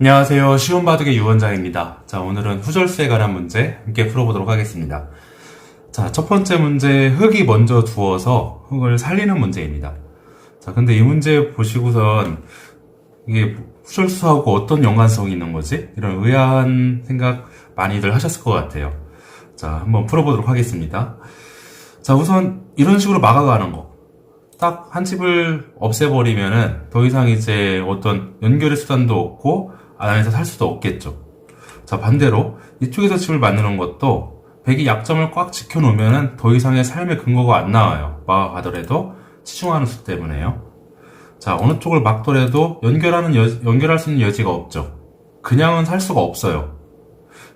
안녕하세요. 쉬운 바둑의 유원장입니다. 자, 오늘은 후절수에 관한 문제 함께 풀어보도록 하겠습니다. 자, 첫 번째 문제, 흙이 먼저 두어서 흙을 살리는 문제입니다. 자, 근데 이 문제 보시고선 이게 후절수하고 어떤 연관성이 있는 거지? 이런 의아한 생각 많이들 하셨을 것 같아요. 자, 한번 풀어보도록 하겠습니다. 자, 우선 이런 식으로 막아가는 거. 딱 한 집을 없애버리면은 더 이상 이제 어떤 연결의 수단도 없고 안에서 살 수도 없겠죠. 자, 반대로 이쪽에서 집을 만드는 것도 백이 약점을 꽉 지켜놓으면은 더 이상의 삶의 근거가 안 나와요. 막아가더라도 치중하는 수 때문에요. 자, 어느 쪽을 막더라도 연결하는 여, 연결할 수 있는 여지가 없죠. 그냥은 살 수가 없어요.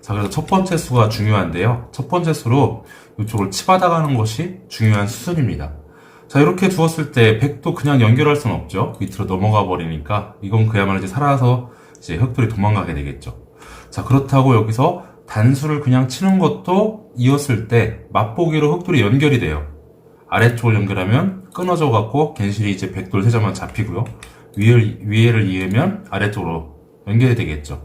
자, 그래서 첫 번째 수가 중요한데요. 첫 번째 수로 이쪽을 치받아가는 것이 중요한 수순입니다. 자, 이렇게 두었을 때 백도 그냥 연결할 수는 없죠. 밑으로 넘어가 버리니까 이건 그야말로 이제 살아서 이제 흑돌이 도망가게 되겠죠. 자, 그렇다고 여기서 단수를 그냥 치는 것도 이었을 때 맛보기로 흑돌이 연결이 돼요. 아래쪽을 연결하면 끊어져 갖고 갠실이 이제 백돌 세 점만 잡히고요. 위를, 위에를 이으면 아래쪽으로 연결이 되겠죠.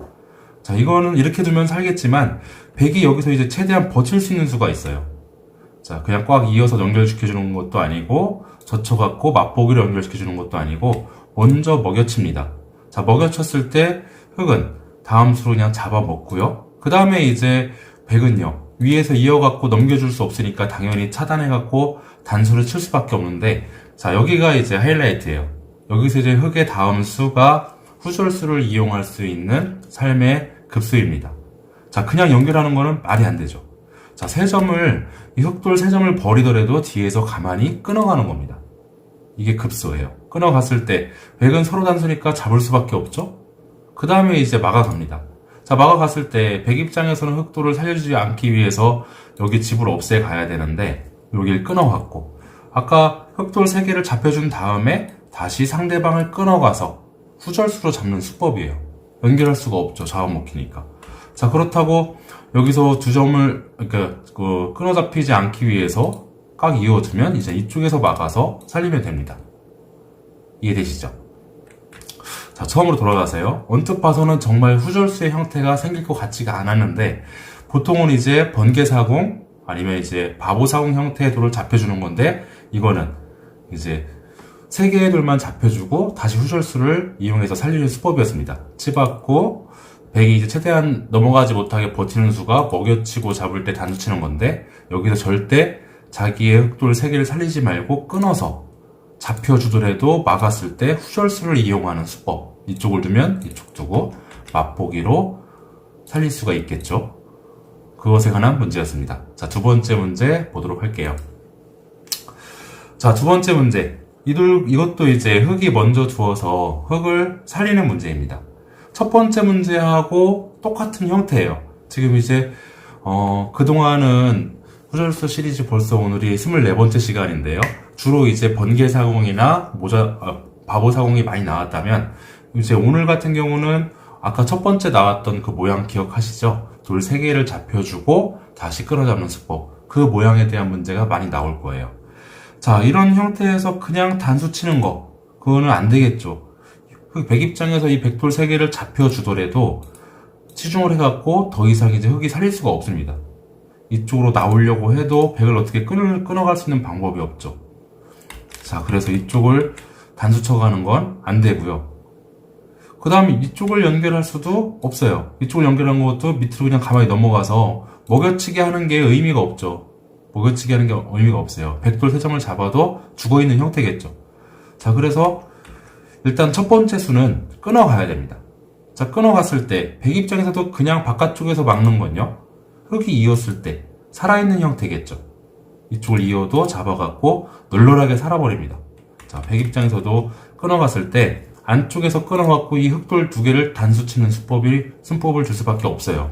자, 이거는 이렇게 두면 살겠지만 백이 여기서 이제 최대한 버틸 수 있는 수가 있어요. 자, 그냥 꽉 이어서 연결시켜주는 것도 아니고, 젖혀갖고 맛보기로 연결시켜주는 것도 아니고, 먼저 먹여칩니다. 자, 먹여쳤을 때, 흙은 다음 수로 그냥 잡아먹고요. 그 다음에 이제, 백은요, 위에서 이어갖고 넘겨줄 수 없으니까 당연히 차단해갖고 단수를 칠 수밖에 없는데, 자, 여기가 이제 하이라이트예요. 여기서 이제 흙의 다음 수가 후절수를 이용할 수 있는 삶의 급수입니다. 자, 그냥 연결하는 거는 말이 안 되죠. 자, 세 점을, 이 흑돌 세 점을 버리더라도 뒤에서 가만히 끊어가는 겁니다. 이게 급소예요. 끊어갔을 때, 백은 서로 단수니까 잡을 수밖에 없죠? 그 다음에 이제 막아갑니다. 자, 막아갔을 때, 백 입장에서는 흑돌을 살려주지 않기 위해서 여기 집을 없애 가야 되는데, 여길 끊어갔고, 아까 흑돌 세 개를 잡혀준 다음에 다시 상대방을 끊어가서 후절수로 잡는 수법이에요. 연결할 수가 없죠. 잡아먹히니까. 자, 그렇다고 여기서 두 점을, 그러니까, 그, 끊어 잡히지 않기 위해서 꽉 이어두면 이제 이쪽에서 막아서 살리면 됩니다. 이해되시죠? 자, 처음으로 돌아가세요. 언뜻 봐서는 정말 후절수의 형태가 생길 것 같지가 않았는데, 보통은 이제 번개사공, 아니면 이제 바보사공 형태의 돌을 잡혀주는 건데, 이거는 이제 세 개의 돌만 잡혀주고, 다시 후절수를 이용해서 살리는 수법이었습니다. 치받고, 백이 이제 최대한 넘어가지 못하게 버티는 수가 먹여치고 잡을 때 단수 치는 건데 여기서 절대 자기의 흑돌 세 개를 살리지 말고 끊어서 잡혀주더라도 막았을 때 후절수를 이용하는 수법. 이쪽을 두면 이쪽 두고 맛보기로 살릴 수가 있겠죠. 그것에 관한 문제였습니다. 자 두 번째 문제 보도록 할게요. 자 두 번째 문제. 이들, 이것도 이제 흙이 먼저 두어서 흙을 살리는 문제입니다. 첫 번째 문제하고 똑같은 형태예요. 지금 이제 어, 그동안은 후절수 시리즈 벌써 오늘이 24번째 시간인데요. 주로 이제 번개 사공이나 모자 아, 바보 사공이 많이 나왔다면 이제 오늘 같은 경우는 아까 첫 번째 나왔던 그 모양 기억하시죠? 돌 3개를 잡혀주고 다시 끌어잡는 수법. 그 모양에 대한 문제가 많이 나올 거예요. 자, 이런 형태에서 그냥 단수 치는 거. 그거는 안 되겠죠. 흑백 입장에서 이 백돌 3개를 잡혀주더라도 치중을 해갖고 더 이상 이제 흑이 살릴 수가 없습니다. 이쪽으로 나오려고 해도 백을 어떻게 끊을, 끊어갈 수 있는 방법이 없죠. 자, 그래서 이쪽을 단수 쳐가는 건 안 되고요. 그 다음에 이쪽을 연결할 수도 없어요. 이쪽을 연결한 것도 밑으로 그냥 가만히 넘어가서 먹여치기 하는 게 의미가 없죠. 먹여치기 하는 게 의미가 없어요. 백돌 세 점을 잡아도 죽어있는 형태겠죠. 자, 그래서 일단 첫 번째 수는 끊어가야 됩니다. 자, 끊어갔을 때, 백 입장에서도 그냥 바깥쪽에서 막는 건요. 흙이 이었을 때, 살아있는 형태겠죠. 이쪽을 이어도 잡아갖고 널널하게 살아버립니다. 자, 백 입장에서도 끊어갔을 때, 안쪽에서 끊어갖고 이 흙돌 두 개를 단수 치는 수법이, 순법을 줄 수밖에 없어요.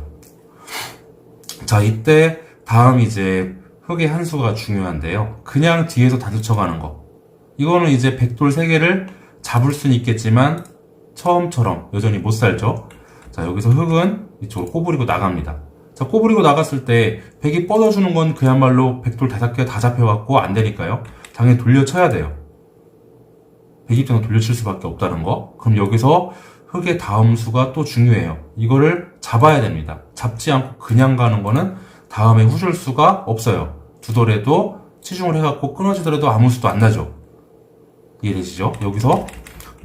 자, 이때, 다음 이제 흙의 한 수가 중요한데요. 그냥 뒤에서 단수 쳐가는 거. 이거는 이제 백돌 세 개를 잡을 수는 있겠지만 처음처럼 여전히 못 살죠. 자 여기서 흙은 이쪽으로 꼬부리고 나갑니다. 자 꼬부리고 나갔을 때 백이 뻗어주는 건 그야말로 백돌 다섯 개가 다 잡혀갖고 안 되니까요. 당연히 돌려쳐야 돼요. 백 입장에 돌려칠 수밖에 없다는 거. 그럼 여기서 흙의 다음 수가 또 중요해요. 이거를 잡아야 됩니다. 잡지 않고 그냥 가는 거는 다음에 후절 수가 없어요. 두더라도 치중을 해갖고 끊어지더라도 아무 수도 안 나죠. 이해되시죠? 여기서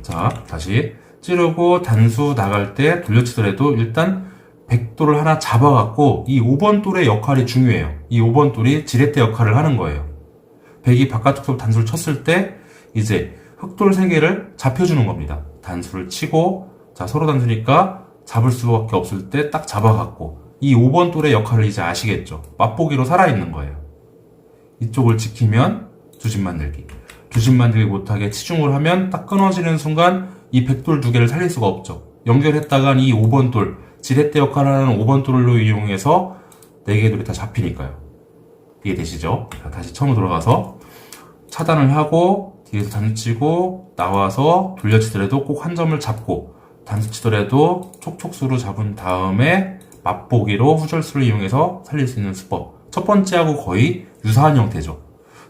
자 다시 찌르고 단수 나갈 때 돌려치더라도 일단 백돌을 하나 잡아갖고 이 5번 돌의 역할이 중요해요. 이 5번 돌이 지렛대 역할을 하는 거예요. 백이 바깥쪽으로 단수를 쳤을 때 이제 흑돌 3개를 잡혀주는 겁니다. 단수를 치고 자 서로 단수니까 잡을 수밖에 없을 때 딱 잡아갖고 이 5번 돌의 역할을 이제 아시겠죠? 맛보기로 살아있는 거예요. 이쪽을 지키면 두집 만들기. 두집 만들기 못하게 치중을 하면 딱 끊어지는 순간 이 백돌 두 개를 살릴 수가 없죠. 연결했다간 이 5번 돌, 지렛대 역할을 하는 5번 돌로 이용해서 4개의 돌이 다 잡히니까요. 이해되시죠? 자, 다시 처음으로 돌아가서 차단을 하고 뒤에서 단수 치고 나와서 돌려치더라도 꼭 한 점을 잡고 단수 치더라도 촉촉수로 잡은 다음에 맛보기로 후절수를 이용해서 살릴 수 있는 수법. 첫 번째하고 거의 유사한 형태죠.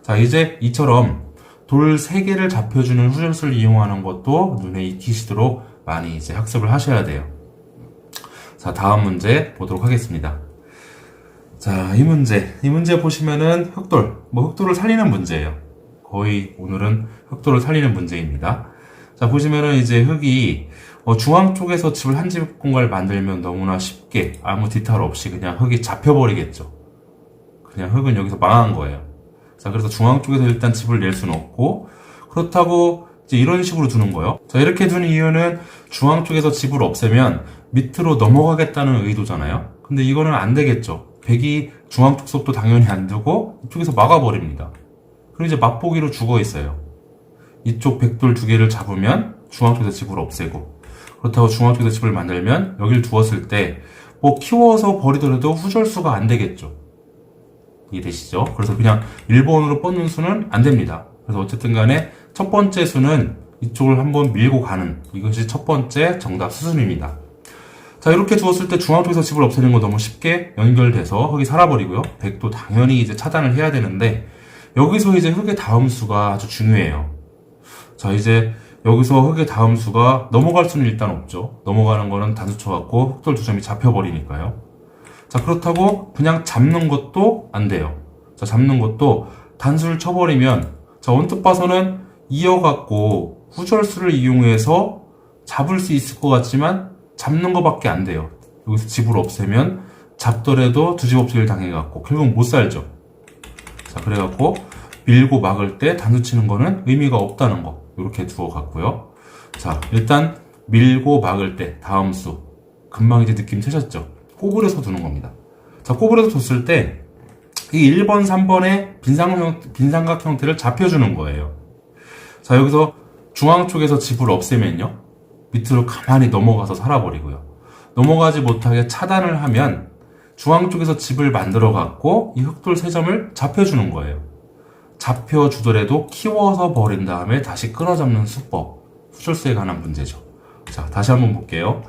자, 이제 이처럼 돌 3개를 잡혀주는 후절수를 이용하는 것도 눈에 익히시도록 많이 이제 학습을 하셔야 돼요. 자, 다음 문제 보도록 하겠습니다. 자, 이 문제. 이 문제 보시면은 흑돌. 뭐 흑돌을 살리는 문제예요. 거의 오늘은 흑돌을 살리는 문제입니다. 자, 보시면은 이제 흙이 어, 중앙 쪽에서 집을 한 집 공간을 만들면 너무나 쉽게 아무 디탈 없이 그냥 흙이 잡혀버리겠죠. 그냥 흙은 여기서 망한 거예요. 자, 그래서 중앙 쪽에서 일단 집을 낼 수는 없고, 그렇다고 이제 이런 식으로 두는 거예요. 자, 이렇게 두는 이유는 중앙 쪽에서 집을 없애면 밑으로 넘어가겠다는 의도잖아요. 근데 이거는 안 되겠죠. 백이 중앙 쪽 섭도 당연히 안 두고 이쪽에서 막아버립니다. 그리고 이제 맛보기로 죽어 있어요. 이쪽 백돌 두 개를 잡으면 중앙 쪽에서 집을 없애고 그렇다고 중앙 쪽에서 집을 만들면 여기를 두었을 때 뭐 키워서 버리더라도 후절수가 안 되겠죠. 이해되시죠? 그래서 그냥 1번으로 뻗는 수는 안 됩니다. 그래서 어쨌든 간에 첫 번째 수는 이쪽을 한번 밀고 가는 이것이 첫 번째 정답 수순입니다. 자, 이렇게 두었을 때 중앙 쪽에서 집을 없애는 거 너무 쉽게 연결돼서 흙이 살아버리고요. 백도 당연히 이제 차단을 해야 되는데 여기서 이제 흙의 다음 수가 아주 중요해요. 자, 이제 여기서 흙의 다음 수가 넘어갈 수는 일단 없죠. 넘어가는 거는 단수 쳐 갖고 흑돌 두 점이 잡혀버리니까요. 자, 그렇다고 그냥 잡는 것도 안 돼요. 자, 잡는 것도 단수를 쳐버리면, 자, 언뜻 봐서는 이어갖고 후절수를 이용해서 잡을 수 있을 것 같지만 잡는 것밖에 안 돼요. 여기서 집을 없애면 잡더라도 두집 없애기를 당해갖고 결국 못 살죠. 자, 그래갖고 밀고 막을 때 단수 치는 거는 의미가 없다는 거. 이렇게 두어 갔고요. 자, 일단 밀고 막을 때 다음 수. 금방 이제 느낌 채셨죠? 꼬부려서 두는 겁니다. 자, 꼬부려서 뒀을 때 이 1번, 3번의 빈상형, 빈삼각 형태를 잡혀주는 거예요. 자, 여기서 중앙 쪽에서 집을 없애면요. 밑으로 가만히 넘어가서 살아버리고요. 넘어가지 못하게 차단을 하면 중앙 쪽에서 집을 만들어 갖고 이 흑돌 세 점을 잡혀주는 거예요. 잡혀주더라도 키워서 버린 다음에 다시 끊어잡는 수법. 후절수에 관한 문제죠. 자, 다시 한번 볼게요.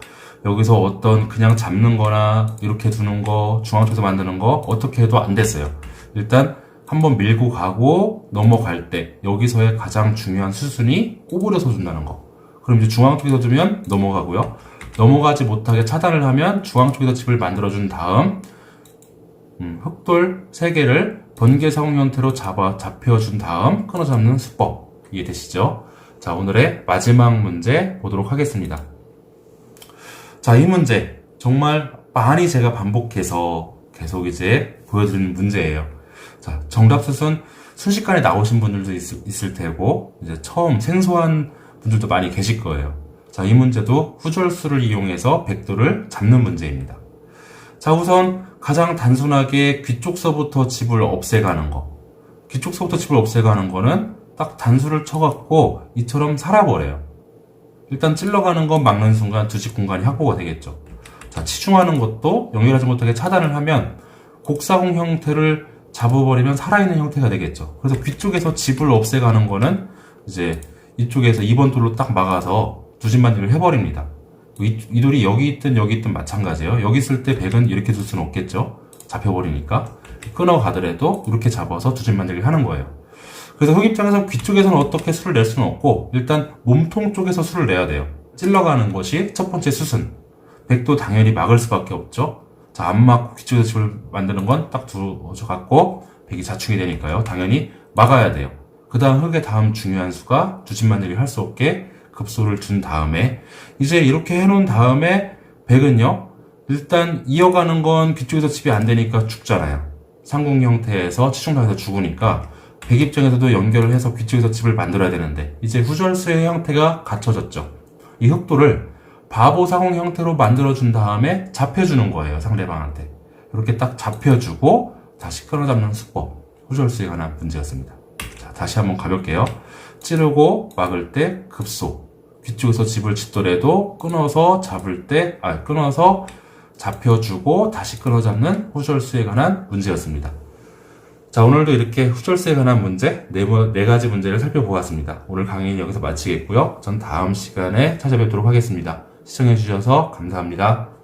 여기서 어떤 그냥 잡는 거나 이렇게 두는 거, 중앙 쪽에서 만드는 거 어떻게 해도 안 됐어요. 일단 한번 밀고 가고 넘어갈 때 여기서의 가장 중요한 수순이 꼬부려서 준다는 거. 그럼 이제 중앙 쪽에서 두면 넘어가고요. 넘어가지 못하게 차단을 하면 중앙 쪽에서 집을 만들어준 다음 음, 흑돌 3개를 번개사공 형태로 잡아 잡혀준 다음 끊어잡는 수법 이해되시죠? 자 오늘의 마지막 문제 보도록 하겠습니다. 자 이 문제 정말 많이 제가 반복해서 계속 이제 보여드리는 문제예요. 자 정답 수순 순식간에 나오신 분들도 있, 을 테고 이제 처음 생소한 분들도 많이 계실 거예요. 자 이 문제도 후절수를 이용해서 백도를 잡는 문제입니다. 자, 우선 가장 단순하게 귀 쪽서부터 집을 없애가는 거. 귀 쪽서부터 집을 없애가는 거는 딱 단수를 쳐갖고 이처럼 살아버려요. 일단 찔러가는 건 막는 순간 두 집 공간이 확보가 되겠죠. 자, 치중하는 것도 연결하지 못하게 차단을 하면 곡사공 형태를 잡아버리면 살아있는 형태가 되겠죠. 그래서 귀 쪽에서 집을 없애가는 거는 이제 이쪽에서 2번 돌로 딱 막아서 두집 만들기를 해버립니다. 이, 이 돌이 여기 있든 여기 있든 마찬가지예요. 여기 있을 때 백은 이렇게 둘 수는 없겠죠. 잡혀버리니까. 끊어 가더라도 이렇게 잡아서 두집 만들기 하는 거예요. 그래서 흙 입장에서 귀 쪽에서는 어떻게 수를 낼 수는 없고 일단 몸통 쪽에서 수를 내야 돼요. 찔러가는 것이 첫 번째 수순. 백도 당연히 막을 수밖에 없죠. 자, 안 막고 귀 쪽에서 집을 만드는 건 딱 두어져 갖고 백이 자충이 되니까요. 당연히 막아야 돼요. 그 다음 흑의 다음 중요한 수가 두집만들이 할 수 없게 급소를 준 다음에 이제 이렇게 해놓은 다음에 백은요. 일단 이어가는 건 귀쪽에서 집이 안 되니까 죽잖아요. 상궁 형태에서 치중당해서 죽으니까 백 입장에서도 연결을 해서 귀쪽에서 집을 만들어야 되는데 이제 후절수의 형태가 갖춰졌죠. 이 흑도를 바보 상공 형태로 만들어준 다음에 잡혀주는 거예요 상대방한테 이렇게 딱 잡혀주고 다시 끌어잡는 수법 후절수에 관한 문제였습니다 자 다시 한번 가볼게요 찌르고 막을 때 급소 뒤쪽에서 집을 짓더라도 끊어서 잡을 때, 아, 끊어서 잡혀주고 다시 끊어잡는 후절수에 관한 문제였습니다. 자, 오늘도 이렇게 후절수에 관한 문제, 네, 번- 네 가지 문제를 살펴보았습니다. 오늘 강의는 여기서 마치겠고요. 전 다음 시간에 찾아뵙도록 하겠습니다. 시청해주셔서 감사합니다.